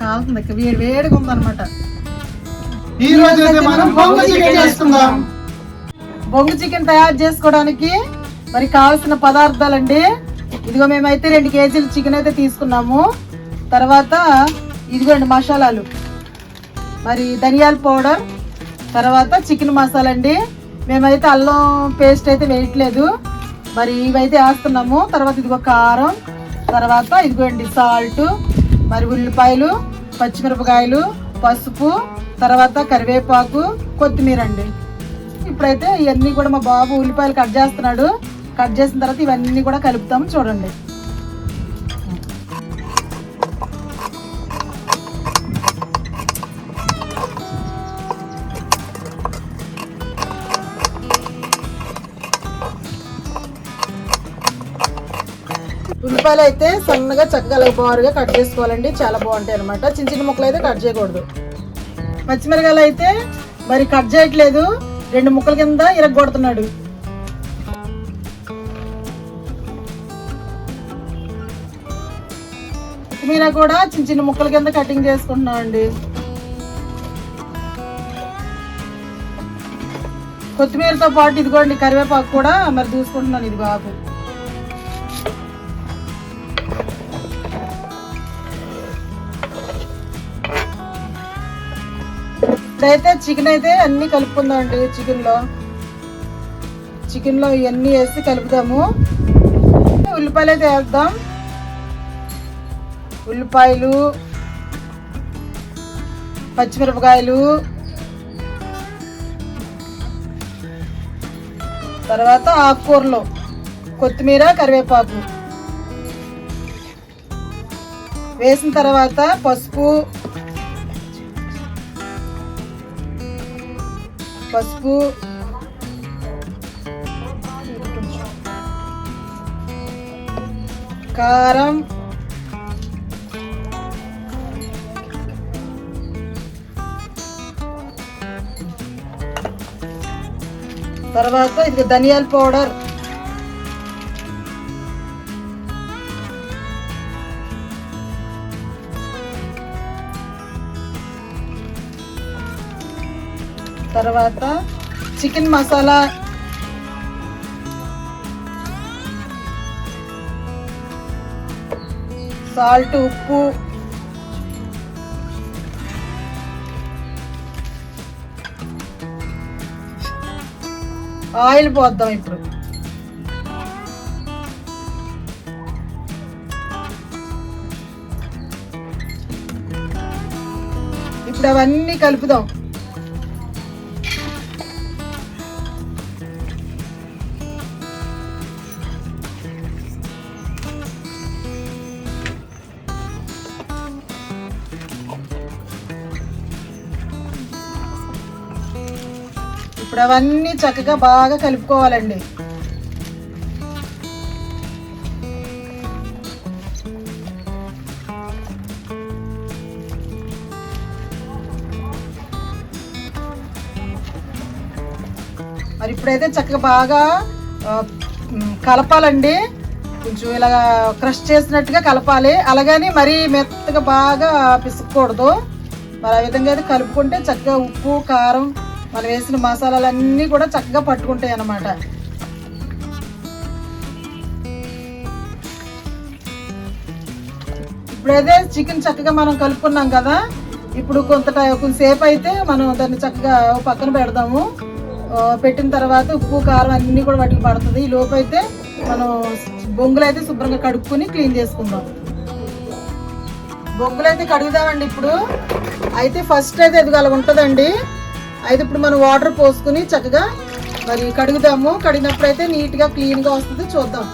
కాలుతుంది వేడి వేడిగా ఉందన్నమాట. ఈ రోజు మనం బొంగు చికెన్ చేసుకుందాం. బొంగు చికెన్ తయారు చేసుకోవడానికి మరి కావాల్సిన పదార్థాలండి. ఇదిగో మేమైతే రెండు కేజీలు చికెన్ అయితే తీసుకున్నాము. తర్వాత ఇదిగోండి మసాలాలు. మరి ధనియాల పౌడర్ తర్వాత చికెన్ మసాలా అండి మేమైతే అల్లం పేస్ట్ అయితే వేయట్లేదు. మరి ఇవైతే వేస్తున్నాము. తర్వాత ఇదిగో కారం తర్వాత ఇదిగోండి సాల్ట్ మరి ఉల్లిపాయలు పచ్చిమిరపకాయలు పసుపు తర్వాత కరివేపాకు కొత్తిమీర అండి. ఇప్పుడైతే ఇవన్నీ కూడా మా బాబు ఉల్లిపాయలు కట్ చేస్తున్నాడు. కట్ చేసిన తర్వాత ఇవన్నీ కూడా కలుపుతాము చూడండి. ఉల్లిపాయలు అయితే సన్నగా చక్కగా బారుగా కట్ చేసుకోవాలండి. చాలా బాగుంటాయి అనమాట చిన్న చిన్న ముక్కలు అయితే కట్ చేయకూడదు. పచ్చిమిరకాయలు అయితే మరి కట్ చేయట్లేదు. రెండు ముక్కల కింద ఇరగొడుతున్నాడు. కొత్తిమీర కూడా చిన్న చిన్న ముక్కల కింద కటింగ్ చేసుకుంటున్నాం అండి. కొత్తిమీరతో పాటు ఇదిగోండి కరివేపాకు కూడా మరి చూసుకుంటున్నాను ఇది బాబు. ఇప్పుడైతే చికెన్ అయితే అన్ని కలుపుకుందామండి చికెన్లో. చికెన్లో చికెన్లో ఇవన్నీ వేసి కలుపుదాము. ఉల్లిపాయలు అయితే వేద్దాం. ఉల్లిపాయలు పచ్చిమిరపకాయలు తర్వాత ఆకుకూరలు కొత్తిమీర కరివేపాకు. వేసిన తర్వాత పసుపు పసుపు. కారం. తర్వాత ఇది ధనియాల పౌడర్. తర్వాత చికెన్ మసాలా. సాల్ట్ ఉప్పు. ఆయిల్ పోద్దాం ఇప్పుడు. ఇప్పుడు అవన్నీ కలుపుదాం. ఇప్పుడు అవన్నీ చక్కగా బాగా కలుపుకోవాలండి. మరి ఇప్పుడైతే చక్కగా బాగా కలపాలండి. కొంచెం ఇలా క్రష్ చేసినట్టుగా కలపాలి. అలాగని మరీ మెత్తగా బాగా పిసుక్కూడదు. మరి ఆ విధంగా అయితే కలుపుకుంటే చక్కగా ఉప్పు కారం మనం వేసిన మసాలాలన్నీ కూడా చక్కగా పట్టుకుంటాయి అన్నమాట. ఇప్పుడైతే చికెన్ చక్కగా మనం కలుపుకున్నాం కదా. ఇప్పుడు కొంత కొంతసేపు అయితే మనం దాన్ని చక్కగా పక్కన పెడదాము పెట్టిన తర్వాత ఉప్పు కారం అన్నీ కూడా వాటికి పడుతుంది. ఈ లోపు అయితే మనం బొంగులు అయితే శుభ్రంగా కడుక్కొని క్లీన్ చేసుకుందాం. బొగ్గులు అయితే కడుగుదామండి ఇప్పుడు. అయితే ఫస్ట్ అయితే ఇది అలా ఉంటుందండి. అయితే ఇప్పుడు మనం వాటర్ పోసుకుని చక్కగా మరి కడుగుదాము కడిగినప్పుడు అయితే నీట్గా క్లీన్గా వస్తుంది. చూద్దాం.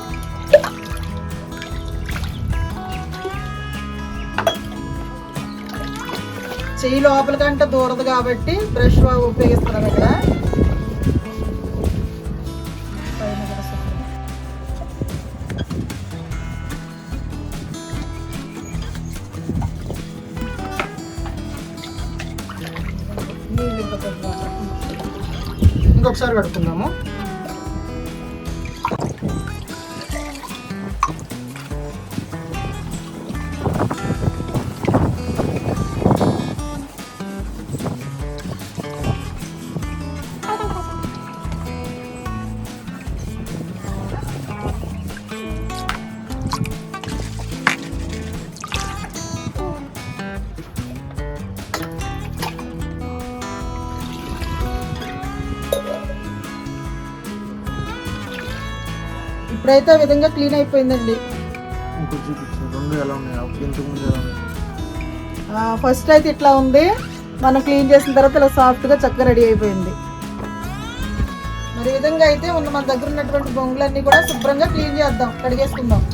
చెయ్యి లోపలికంటే దూరదు కాబట్టి బ్రష్ ఉపయోగిస్తున్నాం ఇక్కడ. как-то ఇప్పుడైతే ఆ విధంగా క్లీన్ అయిపోయిందండి. ఫస్ట్ అయితే ఇట్లా ఉంది. మనం క్లీన్ చేసిన తర్వాత ఇలా సాఫ్ట్గా చక్కగా రెడీ అయిపోయింది. మరి విధంగా అయితే ఉన్న మన దగ్గర ఉన్నటువంటి బొంగులన్నీ కూడా శుభ్రంగా క్లీన్ చేద్దాం. కడిగేసుకుందాం.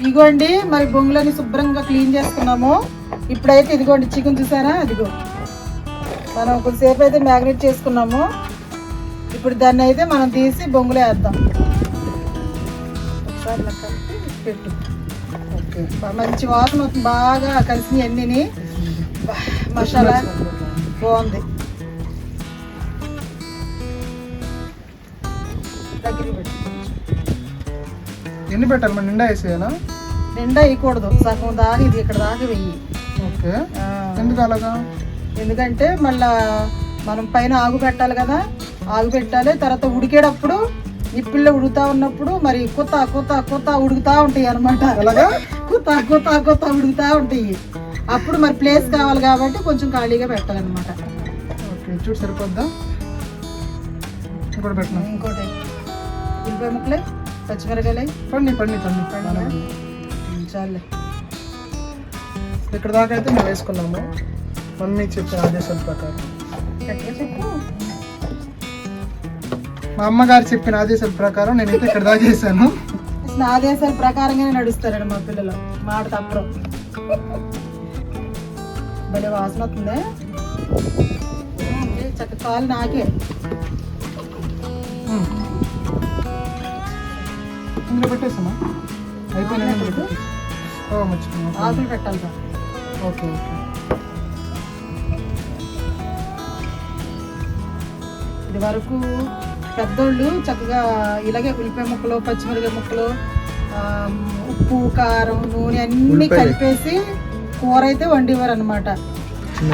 ఇదిగోండి మరి బొంగులని శుభ్రంగా క్లీన్ చేసుకున్నాము. ఇప్పుడైతే ఇదిగోండి చికెన్ చూసారా? అదిగో మనం కొద్దిసేపు అయితే మ్యాగ్నేట్ చేసుకున్నాము. ఇప్పుడు దాన్ని అయితే మనం తీసి బొంగులో వేద్దాం. ఒకసారి ఇలా కలిపి పెట్టు. ఓకే. మంచి వాసన వస్తుంది. బాగా కలిసి అన్నిని. బా- మసాలా. బాగుంది. దగ్గర పెట్టు. ఎన్ని పెట్టాలి? మరి నిండా వేసేయాలా నిండా వేయకూడదు. సగం దాకా ఇది ఇక్కడ దాకా వెయ్యి ఓకే. ఎందుకు అలాగా? ఎందుకంటే మళ్ళా మనం పైన ఆగు పెట్టాలి కదా. ఆగు పెట్టాలి తర్వాత ఉడికేటప్పుడు నిప్పుల్లో ఉడుకుతా ఉన్నప్పుడు మరి కొత్త కొత్త కొత్త ఉడుకుతా ఉంటాయి అనమాట కొత్త కొత్త కొత్త ఉడుకుతా ఉంటాయి. అప్పుడు మరి ప్లేస్ కావాలి కాబట్టి కొంచెం ఖాళీగా పెట్టాలన్నమాట. ఓకే చూడు సరిపోద్దా? ఇంకోటి పెట్టినా? ఇంకోటి. ఉల్లిపాయ ముక్కలే పచ్చిమిరకాయలే పండి పండి పండి? చాలే. ఇక్కడ దాకా అయితే మేము వేసుకున్నాము. మమ్మీ చెప్పిన ఆదేశాల ప్రకారం. చెప్పు. మా అమ్మగారు చెప్పిన ఆదేశాల ప్రకారం నేనైతే ఇక్కడ దాకా అసలు ఆదేశాల ప్రకారంగానే నడుస్తారండి మా పిల్లలు. మాట తప్పరు. భలే వాసన వస్తుందే. చక్క కాలు నాకే. ఇందులో పెట్టేసామా ఆకులు పెట్టాలి సార్ ఓకే ఓకే. ఇది వరకు పెద్దోళ్ళు చక్కగా ఇలాగే ఉల్లిపాయ ముక్కలు పచ్చిమిరకాయ ముక్కలు ఉప్పు కారం నూనె అన్ని. కలిపేసి కూర అయితే వండేవారు అనమాట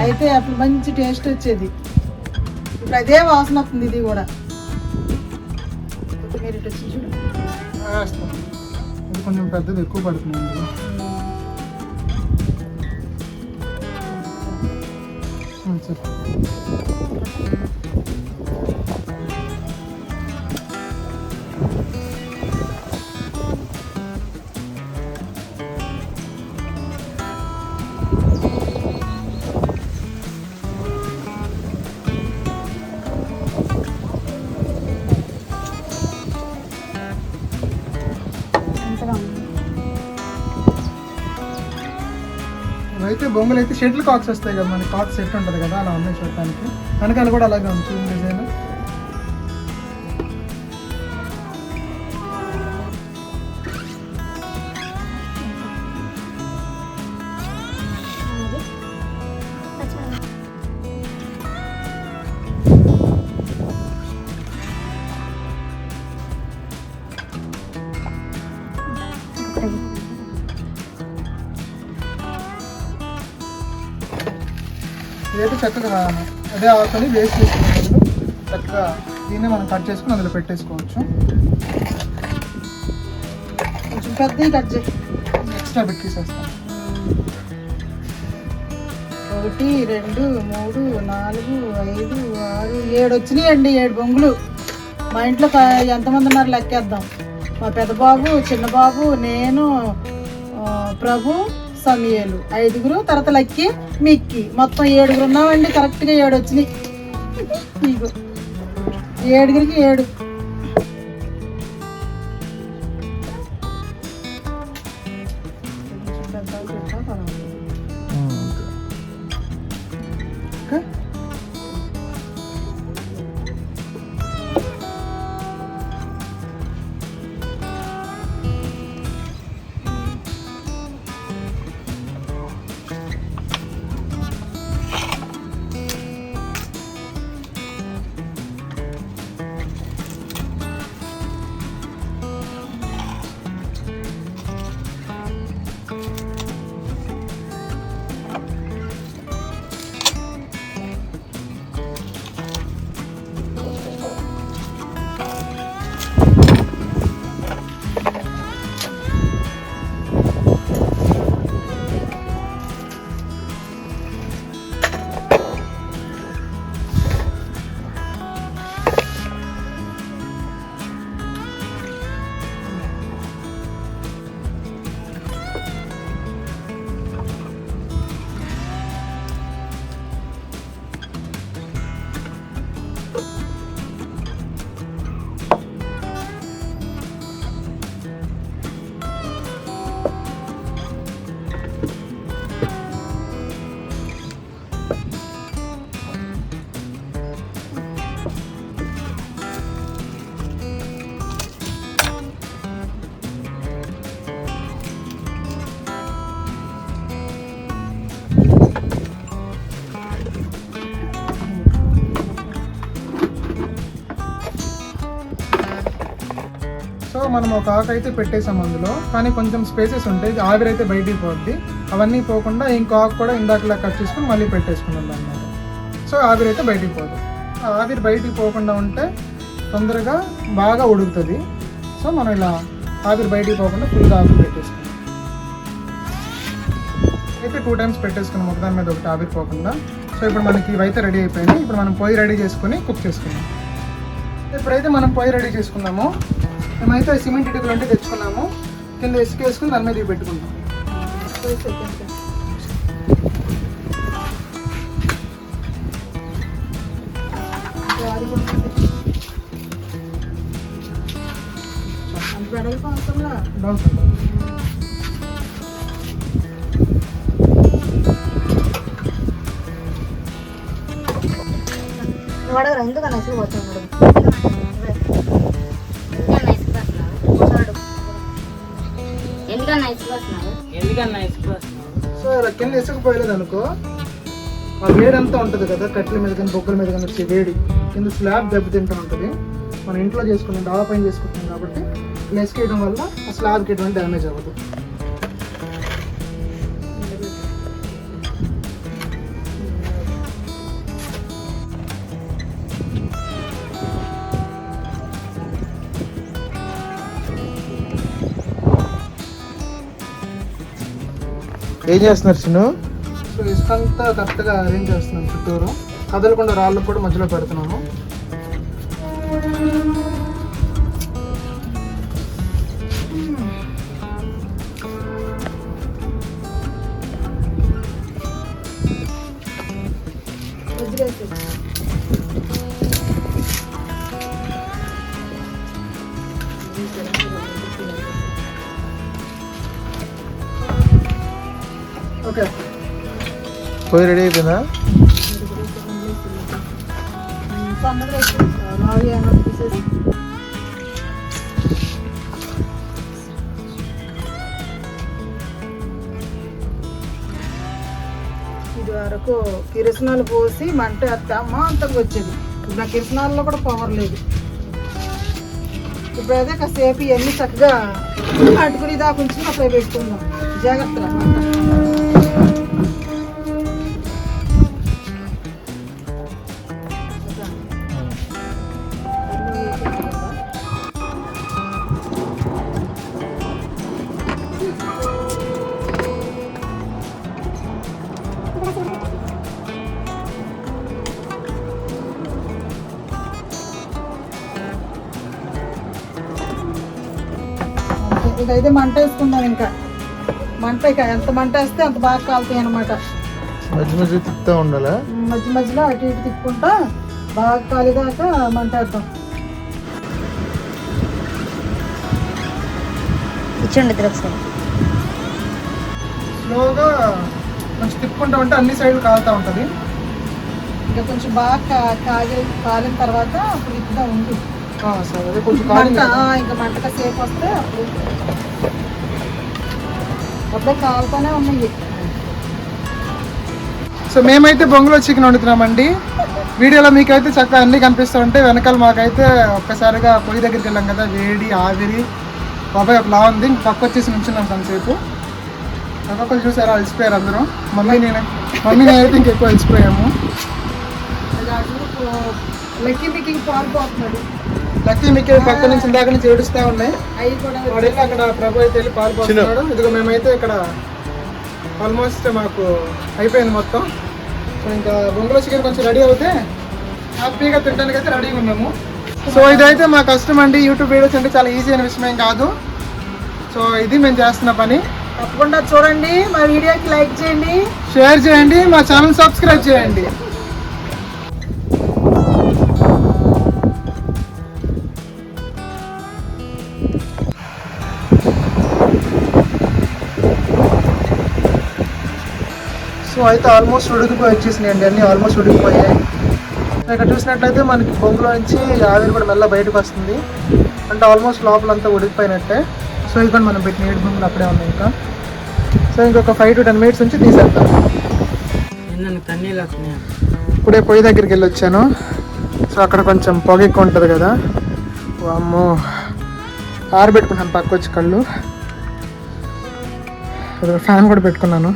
అయితే అప్పుడు మంచి టేస్ట్ వచ్చేది. ఇప్పుడు అదే వాసన వస్తుంది ఇది కూడా. ఇటు వచ్చి కొంచెం పెద్దది ఎక్కువ పడుతుంది ఇందులో. బొంగులు అయితే షెటిల్ కాక్స్ వస్తాయి కదా మనకి కాక్ సెట్ ఉంటుంది కదా అలా ఉన్నాయి చూడటానికి. వెనకాల కూడా అలాగే ఉంది చూడండి డిజైన్. ఇదైతే చక్కగా అదే ఆకుని వేస్ట్ చేసుకునే చక్కగా దీన్ని మనం కట్ చేసుకుని అందులో పెట్టేసుకోవచ్చు. కొంచెం పెద్దవి కట్ చేయి ఎక్స్ట్రా బిట్ తీసేస్తాం ఒకటి రెండు మూడు నాలుగు ఐదు ఆరు ఏడు వచ్చినాయండి ఏడు బొంగులు. మా ఇంట్లో ఎంతమంది ఉన్నారు లెక్కేద్దాం. మా పెద్ద బాబు చిన్న బాబు నేను ప్రభు సమయాలు. ఐదుగురు తర్వాత లక్కి మిక్కి. మొత్తం ఏడుగురు ఉన్నామండి. కరెక్ట్గా ఏడు వచ్చినాయి ఏడుగురికి ఏడు. మనం ఒక ఆకు అయితే పెట్టేసాం అందులో కానీ కొంచెం స్పేసెస్ ఉంటాయి ఆవిరి అయితే బయటికి పోద్ది. అవన్నీ పోకుండా ఇంకో ఆకు కూడా ఇందాకలా కట్ చేసుకుని మళ్ళీ పెట్టేసుకున్నాం అనమాట సో ఆవిరి అయితే బయటికి పోదు. ఆవిరి బయటికి పోకుండా ఉంటే తొందరగా బాగా ఉడుకుతుంది. సో మనం ఇలా ఆవిరి బయటికి పోకుండా ఫుల్గా ఆకు పెట్టేసుకున్నాం. అయితే టూ టైమ్స్ పెట్టేసుకున్నాం. ఒకదాని మీద ఒకటి ఆవిరి పోకుండా. సో ఇప్పుడు మనకి ఇవైతే రెడీ అయిపోయింది ఇప్పుడు మనం పొయ్యి రెడీ చేసుకుని కుక్ చేసుకుందాం. ఇప్పుడైతే మనం పొయ్యి రెడీ చేసుకుందాము. మేమైతే సిమెంట్ ఇటుకలు అంటే తెచ్చుకున్నాము. కింద ఇసుక వేసుకుని దాని మీద పెట్టుకుంటాం. పెట్టుకుందాం డౌన్ నువ్వు అడగరా పోతున్నాడు? ఎందుకన్నా సో ఇలా కింద ఇసుక పోయలేదు అనుకో ఆ వేడి అంతా ఉంటుంది కదా కట్టెల మీద కానీ బొగ్గల మీద కానీ వచ్చే వేడి కింద స్లాబ్ దెబ్బతింటూ ఉంటుంది. మనం ఇంట్లో చేసుకుంటాం డాబా పైన చేసుకుంటాం కాబట్టి ఇలా వల్ల ఆ స్లాబ్కి ఎటువంటి డ్యామేజ్ అవ్వదు. ఏం చేస్తున్నారు చిన్ను? సో ఇసుక అంతా కరెక్ట్గా అరేంజ్ చేస్తున్నాం చుట్టూరు. కదలకుండా రాళ్ళకు కూడా మధ్యలో పెడుతున్నాము. ఓకే. పోయి రెడీ అయిపోయిందా? ఇది వరకు కిరసనాలు పోసి మంట వేస్తామా అంతకు వచ్చేది. ఇప్పుడు నా కిరసనాల్లో కూడా పవర్ లేదు. అదే కాసేపు ఇవన్నీ చక్కగా అటుకుని దాకా ఉంచి అప్పుడు పెట్టుకుందాం. జాగ్రత్త ఇదైతే మంట వేసుకుందాం ఇంకా. మంట ఇక ఎంత మంట వేస్తే అంత బాగా కాలుతాయి అనమాట మధ్య మధ్య తిప్పుతూ ఉండాలా? మధ్య మధ్యలో అటు ఇటు తిప్పుకుంటా బాగా కాలిదాకా మంట వేద్దాం. ఇచ్చండి ఒకసారి. స్లోగా కొంచెం తిప్పుకుంటూ ఉంటే అన్ని సైడ్లు కాలుతూ ఉంటుంది. ఇంకా కొంచెం బాగా కా- కాగి కాలిన తర్వాత అప్పుడు ఇద్దాం ఉండు ఆ, సరే కొంచెం మంట ఇంకా మంట సేపు వస్తే అప్పుడు కాలుతూనే ఉన్నాయి. సో మేమైతే బొంగులో చికెన్ వండుతున్నామండి. వీడియోలో మీకైతే చక్కగా అన్నీ కనిపిస్తూ ఉంటాయి. వెనకాల మాకైతే ఒక్కసారిగా పొయ్యి దగ్గరికి వెళ్ళాం కదా వేడి ఆవిరి బాబాయ్ ఒకలా ఉంది. పక్క వచ్చేసి నుంచున్నాం కొంతసేపు. ఒక్కొక్కరు చూసారా అలసిపోయారు అందరూ. మమ్మీ నేను మమ్మీ నేనైతే ఇంకెక్కువ అలసిపోయాము. లక్కీ మీకు పారిపోతున్నాడు. లక్కీ మీకు పక్క నుంచి ఇందాక నుంచి ఏడుస్తూ ఉన్నాయి. అవి కూడా వాడు వెళ్ళి అక్కడ ప్రభు అయితే వెళ్ళి పాల్పోతున్నాడు ఇదిగో మేమైతే ఇక్కడ ఆల్మోస్ట్ మాకు అయిపోయింది మొత్తం. సో ఇంకా బొంగులో చికెన్ కొంచెం రెడీ అవుతే హ్యాపీగా తినడానికి అయితే రెడీగా ఉన్నాము. సో ఇదైతే మా కష్టం అండి. యూట్యూబ్ వీడియోస్ అంటే చాలా ఈజీ అయిన విషయం ఏం కాదు. సో ఇది మేము చేస్తున్న పని. తప్పకుండా చూడండి. మా వీడియోకి లైక్ చేయండి. షేర్ చేయండి. మా ఛానల్ సబ్స్క్రైబ్ చేయండి. సో అయితే ఆల్మోస్ట్ ఉడికిపోయి వచ్చేసినాయండి అన్నీ ఆల్మోస్ట్ ఉడికిపోయాయి. ఇక్కడ చూసినట్లయితే మనకి బొంగులో నుంచి ఆవిరి కూడా మెల్ల బయటకు వస్తుంది. అంటే ఆల్మోస్ట్ లోపలంతా ఉడికిపోయినట్టే. సో ఇది కూడా మనం పెట్టిన ఏడు బొంగులు అప్పుడే ఉన్నాయి ఇంకా. సో ఇంకొక ఫైవ్ టు టెన్ మినిట్స్ నుంచి వస్తున్నాయి ఇప్పుడే పొయ్యి దగ్గరికి వెళ్ళి వచ్చాను సో అక్కడ కొంచెం పొగ ఎక్కువ ఉంటుంది కదా. అమ్మో ఆరబెట్టుకున్నాను పక్క వచ్చి కళ్ళు ఫ్యాన్ కూడా పెట్టుకున్నాను.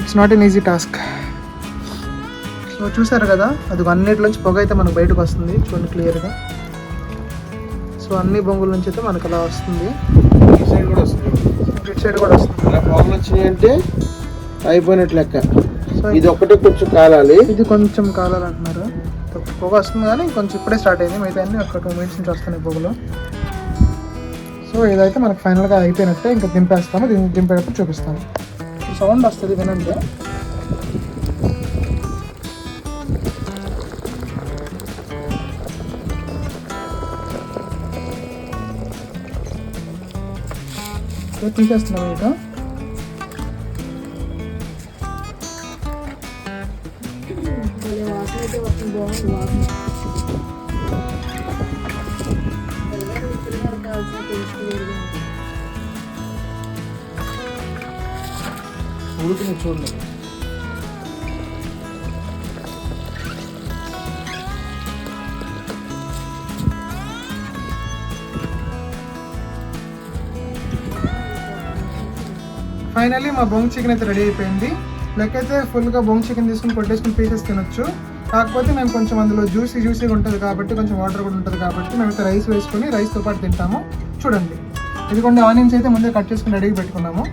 It's not an easy task so చూసారు కదా అది అన్నిటిలోంచి పొగ అయితే మనకు బయటకు వస్తుంది చూడండి క్లియర్గా సో అన్ని బొంగుల నుంచి అయితే మనకు అలా వస్తుంది. సైడ్ కూడా వస్తుంది. ఇటు సైడ్ కూడా వస్తుంది. ఇలా పొగలు వచ్చినాయి అంటే అయిపోయినట్లు లెక్క. సో ఇది ఒక్కటే కొంచెం కాలాలి. ఇది కొంచెం కాలాలంటున్నారు. పొగ వస్తుంది కానీ కొంచెం ఇప్పుడే స్టార్ట్ అయింది. మిగతా అన్ని ఒక టూ మినిట్స్ నుంచి వస్తున్నాయి పొగలు. సో ఇదైతే మనకు ఫైనల్గా అయిపోయినట్టే ఇంకా దింపేస్తాము. దీన్ని దింపేటప్పుడు చూపిస్తాను. సౌండ్ వస్తుంది వినండి. సో తీసేస్తున్నాం ఇంకా. ఉడికిన చూడండి ఫైనల్లీ మా బొంగ్ చికెన్ అయితే రెడీ అయిపోయింది. లెక్కైతే ఫుల్గా బొంగ్ చికెన్ తీసుకుని కొట్టేసుకుని పీసెస్ తినొచ్చు. కాకపోతే మేము కొంచెం అందులో జ్యూసీ జ్యూసీగా ఉంటుంది కాబట్టి కొంచెం వాటర్ కూడా ఉంటుంది కాబట్టి మేము రైస్ వేసుకొని రైస్తో పాటు తింటాము. చూడండి. ఇదిగోండి ఆనియన్స్ అయితే ముందే కట్ చేసుకుని రెడీగా పెట్టుకున్నాము.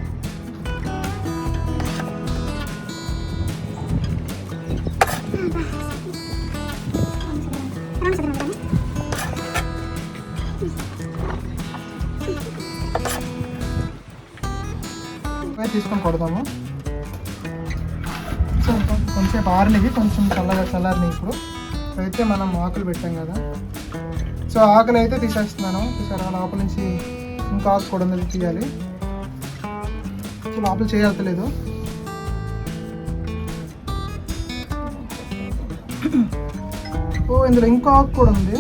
తీసుకొని కొడతాము. కొ- ఆరినవి కొంచెం చల్లగా చల్లారినవి ఇప్పుడు. అయితే మనం ఆకులు పెట్టాం కదా. సో ఆకులు అయితే తీసేస్తున్నాను తీసారా లోపల నుంచి ఇంకా ఆకు కూడా ఉంది తీయాలి. సో లోపల చేయగలతలేదు ఓ ఇందులో ఇంకో ఆకు కూడా ఉంది.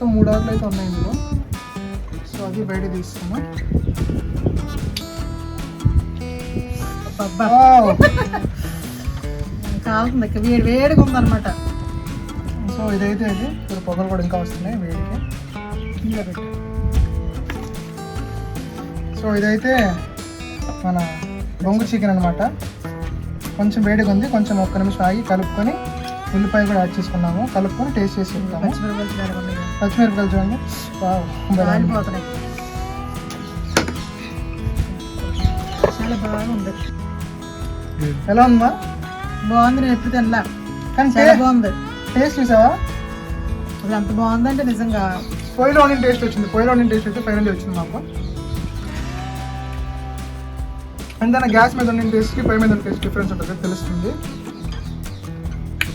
మొత్తం మూడు ఆకులు అయితే ఉన్నాయి ఇందులో. సో అది బయట వావ్! కాలుతుంది ఇక వేడి వేడిగా ఉందన్నమాట. సో ఇదైతే ఇది ఇప్పుడు పొగలు కూడా ఇంకా వస్తున్నాయి వేడికి. ఇంకా పెట్టు. సో ఇదైతే మన బొంగు చికెన్ అనమాట కొంచెం వేడిగా ఉంది. కొంచెం ఒక్క నిమిషం ఆగి కలుపుకొని ఉల్లిపాయ కూడా యాడ్ చేసుకున్నాము. కలుపుకొని టేస్ట్ చేసి ఉంటాము. పచ్చిమిరపకాయలు చూడండి. చాలా బాగుంది. ఎలా ఉందా బాగుంది నేను ఎప్పుడు తినలా. కానీ చాలా బాగుంది. టేస్ట్ చూసావా? అది అంత బాగుందంటే నిజంగా పొయ్యిలో ఉండిన టేస్ట్ వచ్చింది. పొయ్యిలో ఉండిన టేస్ట్ అయితే ఫైనల్ వచ్చింది మాకు. ఎంతైనా గ్యాస్ మీద ఉండిన టేస్ట్కి పొయ్యి మీద టేస్ట్ డిఫరెన్స్ ఉంటుంది తెలుస్తుంది.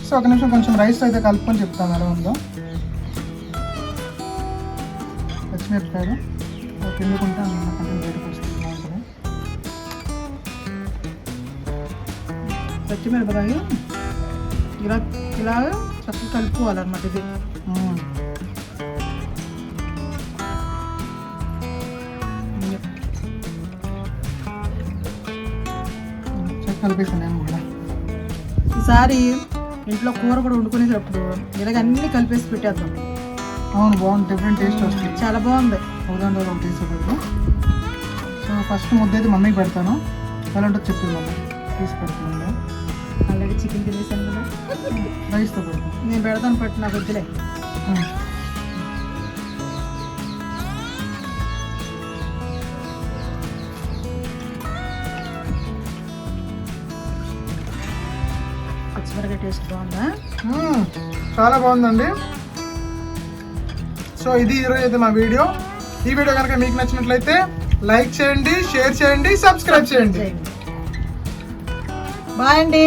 సో ఒక నిమిషం కొంచెం రైస్ అయితే కలుపుకొని చెప్తాను ఎలా ఉందో. పచ్చిమిరపకాయలు. పిండుకుంటే అందుకంటే బయటకు వస్తుంది బాగుంటుంది పచ్చిమిరపకాయ ఇలా ఇలా చక్కగా కలుపుకోవాలన్నమాట ఇది. కలిపేసాను కూడా. ఈసారి ఇంట్లో కూర కూడా వండుకునేటప్పుడు ఇలాగ అన్ని కలిపేసి పెట్టేద్దాం. అవును బాగుంది. డిఫరెంట్ టేస్ట్ వస్తుంది. చాలా బాగుంది. రోజు ఒకటి తీసేటప్పుడు సో ఫస్ట్ ముద్ద అయితే మమ్మీకి పెడతాను. ఎలా ఉంటుందో చెప్తుంది మమ్మీ. తీసి పెడుతుంది ఆల్రెడీ చికెన్ తినేసాను కదా. రైస్తో పెడతాను. నేను పెడతాను పట్టు నాకు వద్దులే. మ్మ్. పచ్చిమిరపకాయ టేస్ట్ బాగుందా. చాలా బాగుందండి. సో ఇది ఈరోజు అయితే మా వీడియో. ఈ వీడియో కనుక మీకు నచ్చినట్లయితే లైక్ చేయండి షేర్ చేయండి సబ్స్క్రైబ్ చేయండి. బాయ్ అండి.